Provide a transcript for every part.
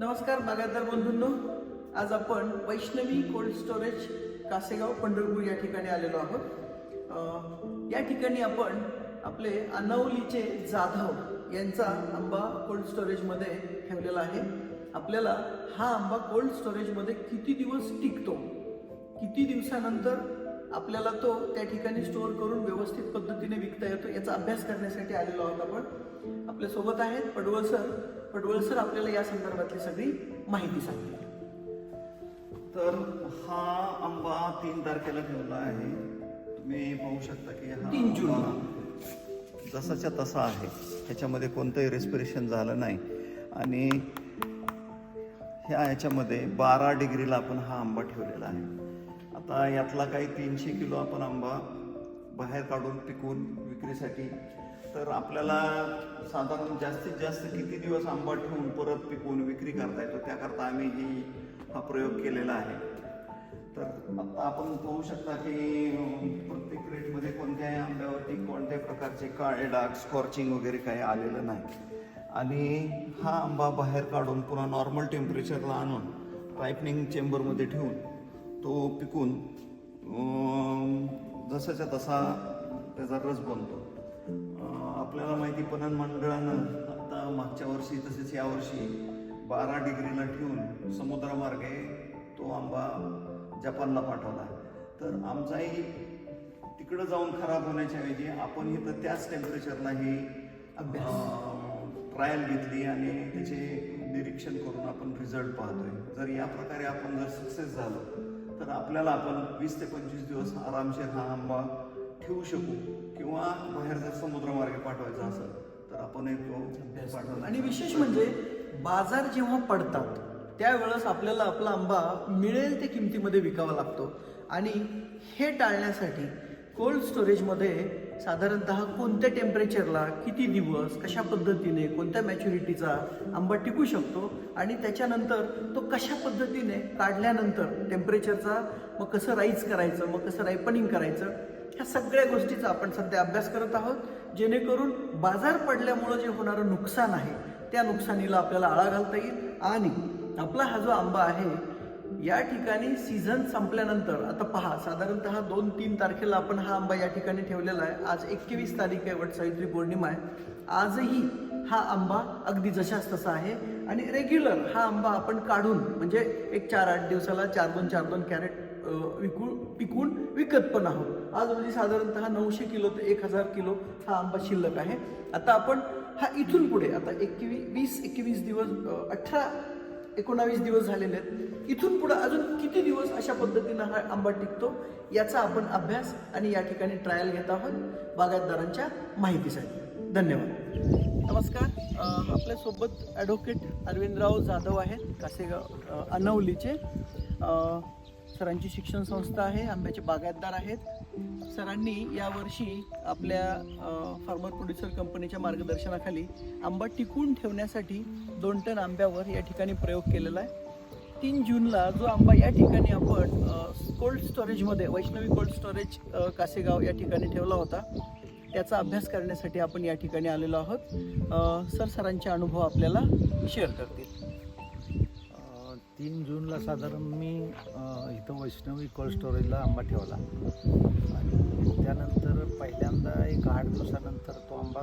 नमस्कार बागायतदार बंधूंनो. आज आपण वैष्णवी कोल्ड स्टोरेज कासेगाव पंढरपूर या ठिकाणी आलेलो आहोत. या ठिकाणी आपण आपले अनावलीचे जाधव यांचा आंबा कोल्ड स्टोरेजमध्ये ठेवलेला आहे. आपल्याला हा आंबा कोल्ड स्टोरेजमध्ये किती दिवस टिकतो? किती दिवसानंतर आपल्याला तो त्या ठिकाणी स्टोअर करून व्यवस्थित पद्धतीने विकता येतो याचा अभ्यास करण्यासाठी आलेलो आहोत आपण. आपल्यासोबत आहेत पडवळ सर पडवळ सर आपल्याला या संदर्भातली सगळी माहिती सांगतील. तर हा आंबा तीन तारखेला ठेवला आहे. तुम्ही पाहू शकता की हा तीन जून. जसाच्या तसा आहे. ह्याच्यामध्ये कोणतंही रेस्पिरेशन झालं नाही. आणि ह्या ह्याच्यामध्ये बारा डिग्रीला आपण हा आंबा ठेवलेला आहे. आता यातला काही तीनशे किलो आपण आंबा बाहेर काढून पिकवून विक्रीसाठी तर आपल्याला साधारण जास्तीत जास्त किती दिवस आंबा ठेवून परत पिकवून विक्री करता येतो? त्याकरता आम्ही ही हा प्रयोग केलेला आहे. तर आता आपण पाहू शकता की प्रत्येक क्रेटमध्ये कोणत्याही आंब्यावरती कोणत्याही प्रकारचे काळे डाग स्कॉर्चिंग वगैरे काही आलेलं नाही. आणि हा आंबा बाहेर काढून पुन्हा नॉर्मल टेम्परेचरला आणून रायपनिंग चेंबरमध्ये ठेवून तो पिकून जसाच्या तसा त्याचा रस बनतो. आपल्याला माहिती पणन मंडळानं आता मागच्या वर्षी तसेच यावर्षी बारा डिग्रीला ठेवून समुद्रमार्गे तो आंबा जपानला पाठवला. तर आमचाही तिकडं जाऊन खराब होण्याच्या ऐवजी आपण इथं त्याच टेम्परेचरला ही ट्रायल घेतली आणि त्याचे निरीक्षण करून आपण रिझल्ट पाहतोय. जर या प्रकारे आपण जर सक्सेस झालो तर आपल्याला आपण वीस ते पंचवीस दिवस आरामशीर हा आंबा ठेवू शकू किंवा बाहेर जर समुद्रमार्गे पाठवायचा असेल तर आपण एक तो पाठवला आणि विशेष म्हणजे बाजार जेव्हा पडतात त्यावेळेस आपल्याला आपला आंबा मिळेल त्या किमतीमध्ये विकावा लागतो. आणि हे टाळण्यासाठी कोल्ड स्टोरेजमध्ये साधारणतः कोणत्या टेम्परेचरला किती दिवस कशा पद्धतीने कोणत्या मॅच्युरिटीचा आंबा टिकू शकतो आणि त्याच्यानंतर तो कशा पद्धतीने काढल्यानंतर टेम्परेचरचा मग कसं राईज करायचं मग कसं रायपनिंग करायचं ह्या सगळ्या गोष्टीचा आपण सध्या अभ्यास करत आहोत. जेणेकरून बाजार पडल्यामुळं जे होणारं नुकसान आहे त्या नुकसानीला आपल्याला आळा घालता येईल. आणि आपला हा जो आंबा आहे या ठिकाणी सीझन संपल्यानंतर आता पहा साधारणतः दोन तीन तारखेला आपण हा आंबा या ठिकाणी ठेवलेला आहे. आज एकवीस तारीख आहे वटसावित्री पौर्णिमा आहे. आजही हा आंबा अगदी जशाच तसा आहे. आणि रेग्युलर हा आंबा आपण काढून म्हणजे एक चार आठ दिवसाला चार दोन चार दोन कॅरेट विकून पिकून विकत पण आहोत. आज म्हणजे साधारणतः नऊशे किलो ते एक हजार किलो हा आंबा शिल्लक आहे. आता आपण हा इथून पुढे आता एकवीस वीस एकवीस दिवस अठरा एकोणावीस दिवस झालेले आहेत. इथून पुढे अजून किती दिवस अशा पद्धतीनं हा आंबा टिकतो याचा आपण अभ्यास आणि या ठिकाणी ट्रायल घेत आहोत बागायतदारांच्या माहितीसाठी. धन्यवाद. नमस्कार. आपल्यासोबत ॲडव्होकेट अरविंदराव जाधव आहेत कासेगाव अनवलीचे. सरांची शिक्षण संस्था आहे आंब्याचे बागायतदार आहेत. सरांनी यावर्षी आपल्या फार्मर प्रोड्युसर कंपनीच्या मार्गदर्शनाखाली आंबा टिकवून ठेवण्यासाठी दोन टन आंब्यावर या ठिकाणी प्रयोग केलेला आहे. तीन जूनला जो आंबा या ठिकाणी आपण कोल्ड स्टोरेजमध्ये वैष्णवी कोल्ड स्टोरेज कासेगाव या ठिकाणी ठेवला होता त्याचा अभ्यास करण्यासाठी आपण या ठिकाणी आलेलो आहोत. सर सरांचे अनुभव आपल्याला शेअर करतील. तीन जूनला साधारण मी इथं वैष्णवी कोल्ड स्टोरेजला आंबा ठेवला. आणि त्यानंतर पहिल्यांदा एक आठ दिवसानंतर तो आंबा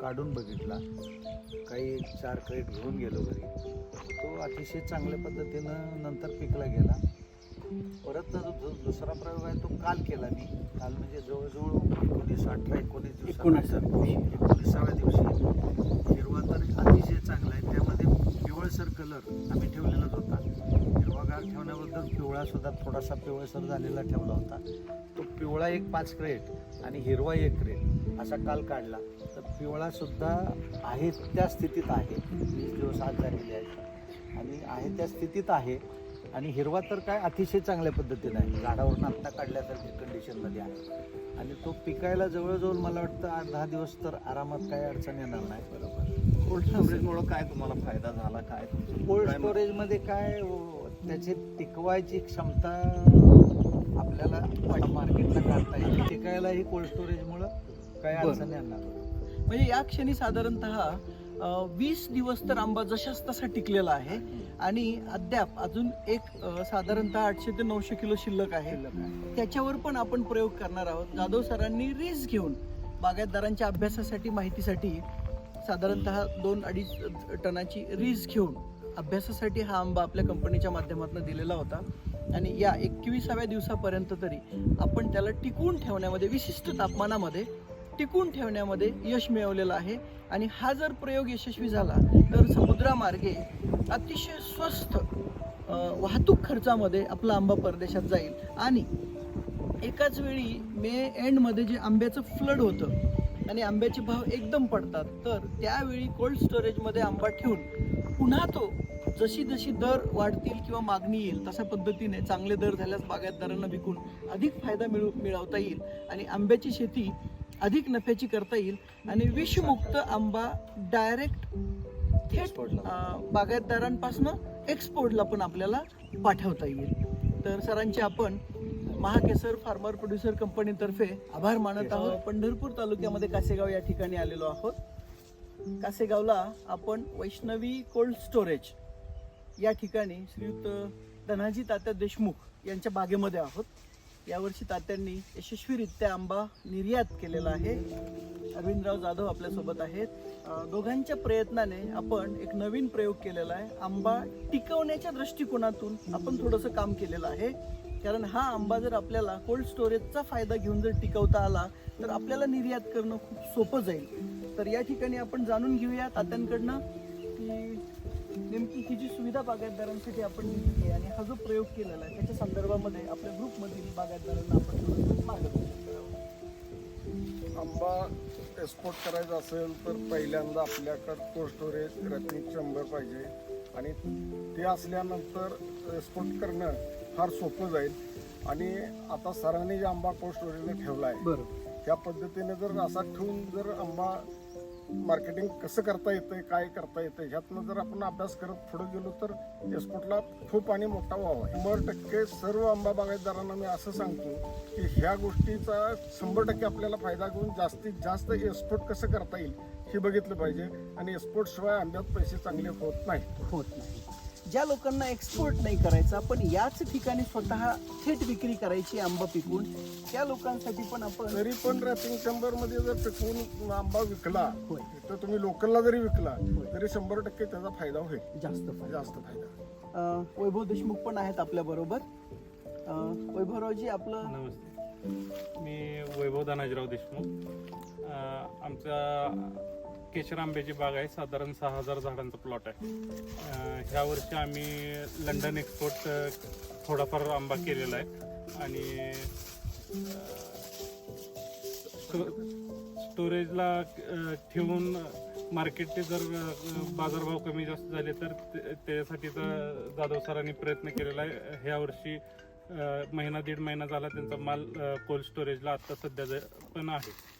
काढून बघितला. काही एक चार क्रेट घेऊन गेलो घरी. तो अतिशय चांगल्या पद्धतीनं नंतर पिकला गेला. परत दुसरा प्रयोग आहे तो काल केला मी. काल म्हणजे जवळजवळ एकोणीस अठरा एकोणीस दिवसानंतर. एकोणीस. एकोणीसाव्या दिवशी. हिरवा तर अतिशय चांगला आहे. त्यामध्ये पिवळसर कलर आम्ही हिरवागार ठेवण्याबद्दल पिवळा सुद्धा थोडासा पिवळसर झालेला ठेवला होता. तो पिवळा एक पाच क्रेट आणि हिरवा एक क्रेट असा काल काढला. तर पिवळा सुद्धा आहे त्या स्थितीत आहे. वीस दिवस आज झालेले आहेत. आणि आहे त्या स्थितीत आहे. आणि हिरवा तर काय अतिशय चांगल्या पद्धतीने आहे. झाडावरून आत्ता काढल्यासारखी कंडिशनमध्ये आहे. आणि तो पिकायला जवळजवळ मला वाटतं आठ दहा दिवस तर आरामात काही अडचण येणार नाही. बरोबर कोल्ड स्टोरेजमुळे काय तुम्हाला फायदा झाला? काय कोल्ड काय? स्टोरेजमध्ये काय त्याची टिकवायची क्षमता आपल्याला मार्केटला काढता येईल टिकायलाही कोल्ड स्टोरेजमुळं काही. अडचण येणार नाही. म्हणजे या क्षणी साधारणतः वीस दिवस तर आंबा जशाच तसा टिकलेला आहे आणि अद्याप अजून एक साधारणतः आठशे ते नऊशे किलो शिल्लक आहे त्याच्यावर पण आपण प्रयोग करणार आहोत जाधव सरांनी रीस घेऊन बागायतदारांच्या अभ्यासासाठी माहितीसाठी साधारणतः दोन अडीच टनाची रीस घेऊन अभ्यासासाठी हा आंबा आपल्या कंपनीच्या माध्यमातून दिलेला होता. आणि या एकविसाव्या दिवसापर्यंत तरी आपण त्याला टिकवून ठेवण्यामध्ये विशिष्ट तापमानामध्ये टिकून ठेवण्यामध्ये यश मिळवलेलं आहे. आणि हा जर प्रयोग यशस्वी झाला तर समुद्रामार्गे अतिशय स्वस्त वाहतूक खर्चामध्ये आपला आंबा परदेशात जाईल. आणि एकाच वेळी मे एंडमध्ये जे आंब्याचं फ्लड होतं आणि आंब्याचे भाव एकदम पडतात तर त्यावेळी कोल्ड स्टोरेजमध्ये आंबा ठेवून पुन्हा तो जशी जशी दर वाढतील किंवा मागणी येईल तशा पद्धतीने चांगले दर झाल्यास बागायतदारांना विकून अधिक फायदा मिळू मिळवता येईल आणि आंब्याची शेती अधिक नफ्याची करता येईल आणि विषमुक्त आंबा डायरेक्ट थेट अं, बागायतदारांपासनं एक्सपोर्टला पण आपल्याला पाठवता येईल. तर सरांचे आपण महाकेसर फार्मर प्रोड्युसर कंपनीतर्फे आभार मानत आहोत. पंढरपूर तालुक्यामध्ये कासेगाव या ठिकाणी आलेलो आहोत. कासेगावला आपण वैष्णवी कोल्ड स्टोरेज या ठिकाणी श्रीयुक्त धनाजी तात्या देशमुख यांच्या बागेमध्ये आहोत. यावर्षी तात्यांनी यशस्वीरित्या आंबा निर्यात केलेला आहे. अरविंदराव जाधव आपल्यासोबत आहेत. दोघांच्या प्रयत्नाने आपण एक नवीन प्रयोग केलेला आहे. आंबा टिकवण्याच्या दृष्टिकोनातून आपण थोडंसं काम केलेलं आहे. कारण हा आंबा जर आपल्याला कोल्ड स्टोरेजचा फायदा घेऊन जर टिकवता आला तर आपल्याला निर्यात करणं खूप सोपं जाईल. तर या ठिकाणी आपण जाणून घेऊया तात्यांकडनं की नेमकी ही जी सुविधा बागायतदारांसाठी आपण दिली आहे आणि हा जो प्रयोग केलेला आहे त्याच्या संदर्भामध्ये आपल्या ग्रुपमधील बागायतदारांना आपण थोडंसं मार्गदर्शन आंबा एक्सपोर्ट करायचा असेल तर पहिल्यांदा आपल्याकडं कोल्ड स्टोरेज रॅपिंग चेंबर पाहिजे. आणि ते असल्यानंतर एक्सपोर्ट करणं फार सोपं जाईल. आणि आता सरांनी जे आंबा कोल्ड स्टोरेजला ठेवला आहे त्या पद्धतीने जर असा ठेवून जर आंबा मार्केटिंग कसं करता येतं काय करता येतं ह्यातनं जर आपण अभ्यास करत पुढे गेलो तर एक्सपोर्टला खूप आणि मोठा व्हावा शंभर टक्के सर्व आंबा बागायतदारांना मी असं सांगतो की ह्या गोष्टीचा शंभर टक्के आपल्याला फायदा घेऊन जास्तीत जास्त एक्सपोर्ट कसं करता येईल हे बघितलं पाहिजे. आणि एक्सपोर्टशिवाय आंब्यात पैसे चांगले होत नाहीत. होत नाही ज्या लोकांना एक्सपोर्ट नाही करायचा पण याच ठिकाणी स्वतः थेट विक्री करायची आंबा पिकून त्या लोकांसाठी पण आपण तरी पण रॅपिंग चेंबरमध्ये जर पिकवून आंबा विकला होय. तर तुम्ही लोकलला जरी विकला तरी शंभर टक्के त्याचा फायदा होईल. जास्त फायदा. जास्त फायदा. अं, वैभव देशमुख पण आहेत आपल्या बरोबर. वैभवरावजी आपलं नमस्ते. मी वैभव धनाजीराव देशमुख. अं, आमचा केशर आंब्याची बाग आहे. साधारण सहा हजार झाडांचा प्लॉट आहे. अं, ह्या वर्षी आम्ही लंडन एक्सपोर्ट थोडाफार आंबा केलेला आहे. आणि स्टो- स्टोरेजला अं, ठेवून मार्केटचे जर अं, बाजारभाव कमी जास्त झाले तर ते- त्याच्यासाठीचा तर जाधव सरांनी प्रयत्न केलेला आहे. ह्या वर्षी अं, महिना दीड महिना झाला त्यांचा माल कोल्ड स्टोरेजला आता सध्या ज- पण आहे.